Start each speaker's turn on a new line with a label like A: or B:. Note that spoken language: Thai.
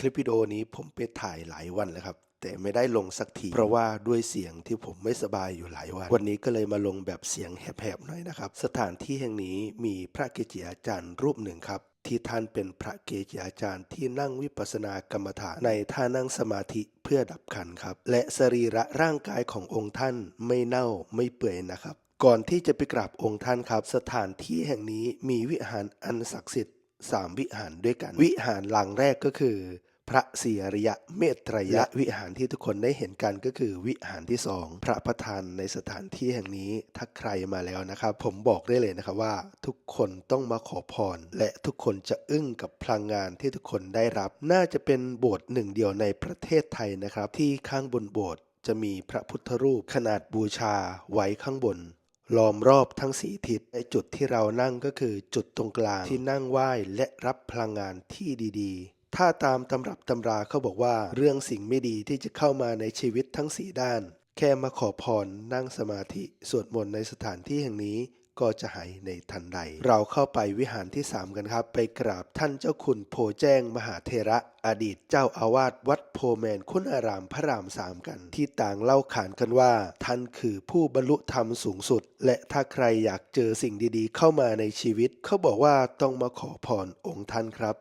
A: คลิปวิดีโอนี้ผมไปถ่ายหลายวันแล้วครับ แต่ไม่ได้ลงสักที เพราะว่าด้วยเสียงที่ผมไม่สบายอยู่หลายวัน วันนี้ก็เลยมาลงแบบเสียงแหบๆหน่อยนะครับ สถานที่แห่งนี้มีพระเกจิอาจารย์รูปหนึ่งครับ ที่ท่านเป็นพระเกจิอาจารย์ที่นั่งวิปัสสนากรรมฐานในท่านั่งสมาธิเพื่อดับขันครับ และสรีระร่างกายขององค์ท่านไม่เน่าไม่เปื่อยนะครับ ก่อนที่จะไปกราบองค์ท่านครับ สถานที่แห่งนี้มีวิหารอันศักดิ์สิทธิ์สามวิหารด้วยกัน วิหารหลังแรกก็คือ พระศรีอริยะเมตไตรยะวิหารที่ทุกคนได้เห็นกันก็คือวิหารที่สองพระประธานในสถานที่แห่งนี้ถ้าใครมาแล้วนะครับ ผมบอกได้เลยนะครับว่า ทุกคนต้องมาขอพร และทุกคนจะอึ้งกับพลังงานที่ทุกคนได้รับ น่าจะเป็นโบสถ์หนึ่งเดียวในประเทศไทยนะครับ ที่ข้างบนโบสถ์จะมีพระพุทธรูปขนาดบูชาไว้ข้างบนล้อมรอบทั้งสีทิศในจุดที่เรานั่งก็คือจุดตรงกลางที่นั่งไหว้และรับพลังงานที่ดี ๆ ถ้าตามตำรับตำราเขาบอกว่า เรื่องสิ่งไม่ดีที่จะเข้ามาในชีวิตทั้งสีด้าน แค่มาขอพรนั่งสมาธิสวดมนต์ในสถานที่แห่งนี้ก็จะหายในทันใด เราเข้าไปวิหารที่ 3 กันครับ ไปกราบท่านเจ้าคุณโพแจ้งมหาเทระ อดีตเจ้าอาวาสวัดโพแมนคุณอารามพระรามสามกัน ที่ต่างเล่าขานกันว่า ท่านคือผู้บรรลุธรรมสูงสุด และถ้าใครอยากเจอสิ่งดีๆ เข้ามาในชีวิต เขาบอกว่าต้องมาขอพรองค์ท่านครับ